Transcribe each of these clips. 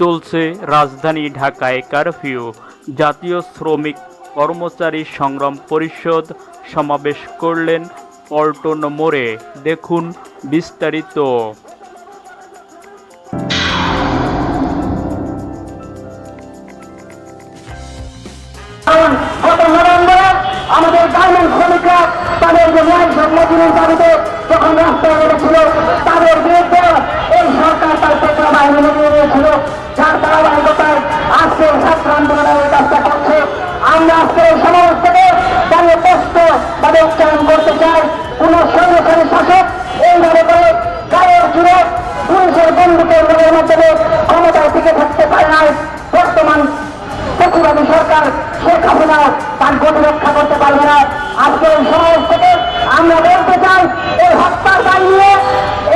চলছে রাজধানী ঢাকায় কারফিউ। জাতীয় শ্রমিক কর্মচারী সংগ্রাম পরিষদ সমাবেশ করলেন পল্টন মোড়ে। দেখুন বিস্তারিত। তাদের যে ন্যায় তাদের বিরুদ্ধে এই সরকার তার বাহিনী লাগিয়ে গতি রক্ষা করতে পারবে না। আজকে এই সমাবেশ থেকে আমরা বলতে চাই, এই হত্যার দায় নিয়ে,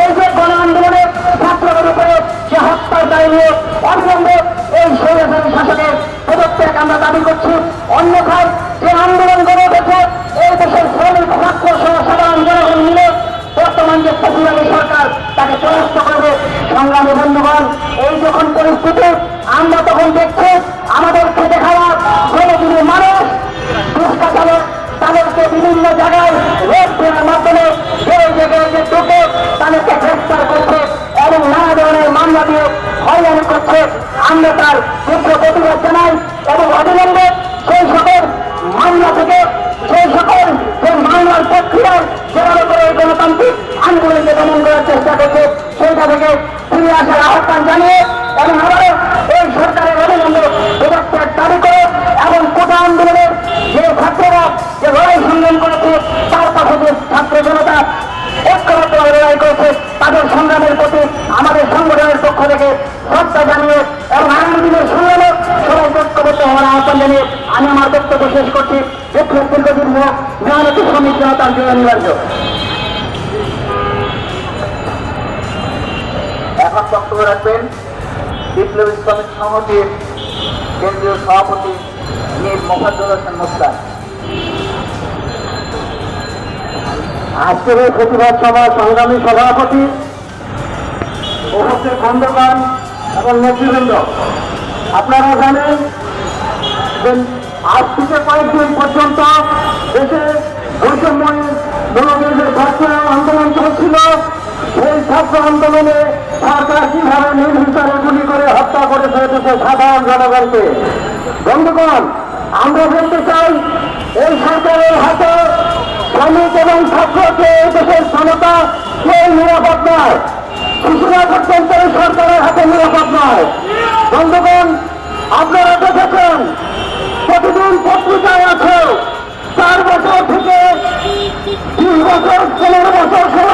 এই যে গণ আন্দোলনের ছাত্রদের উপরে সে হত্যার দায় নিয়ে অবিলম্বে এই স্বৈরাচারী শাসকের পদত্যাগ আমরা দাবি করছি, অন্যথায় যে আন্দোলন গড়ে উঠেছে, এই দেশের শ্রমিক ছাত্র সহ সাধারণ জনগণ মিলে বর্তমান যে প্রতিবাদী সরকার, তাকে পরাস্ত করবে। সংগ্রামী বন্ধুগণ, এই যখন পরিস্থিতি, আমরা তখন দেখছি করছে আমরা তার তীব্র প্রতিবাদ জানাই এবং অবিলম্বে সেই সকল মামলা থেকে, সেই সকল যে মামলার প্রক্রিয়ায় করে এই গণতান্ত্রিক আন্দোলনকে দমন করার চেষ্টা করছে সেইটা থেকে ফিরে আসার আহ্বান জানিয়ে এবং আবারও এই সরকারের অবিলম্বে পদত্যাগ দাবি করে এবং কোটা আন্দোলনের যে ছাত্ররা, যে লড়াই সংগ্রাম করেছে, তার পাশে ছাত্র জনতা ঐক্যবদ্ধভাবে লড়াই করেছে তাদের সংগ্রামের প্রতি আমাদের সংগঠনের পক্ষ থেকে শ্রদ্ধা জানিয়ে এবং আগামী দিনের সংগ্রামে সবাই ঐক্যবদ্ধ হওয়ার আহ্বান জানিয়ে আমি আমার বক্তব্য শেষ করছি। বিক্ষোভ দীর্ঘদিন হোক মেহনতি শ্রমিক জনতার জন্য অনিবার্য। এখন বক্তব্য রাখবেন বিপ্লবী শ্রমিক সংহতির কেন্দ্রীয় সভাপতি মীর মোহাম্মদ হোসেন মুস্তান আজকের এই প্রতিবাদ সভা সংগ্রামী সভাপতি, উপস্থিত খন্দকার এবং নেতৃবৃন্দ আপনারা জানেন আজ থেকে কয়েকদিন পর্যন্ত দেশে বৈষম্যের ছাত্র আন্দোলন চলছিল। সেই ছাত্র আন্দোলনে সরকার কীভাবে নির্বিচারে গুলি করে হত্যা করে দেশের সাধারণ জনগণকে? বন্ধুগণ, আমরা বলতে চাই, এই সরকারের হাতে শ্রমিক এবং ছাত্রকে এই দেশের ক্ষমতা কেউ নিরাপদ নয়। শিশুরা পর্যন্ত এই সরকারের হাতে নিরাপদ নয়। বন্ধুগণ, আপনারা বছর ষোলো বছর ষোলো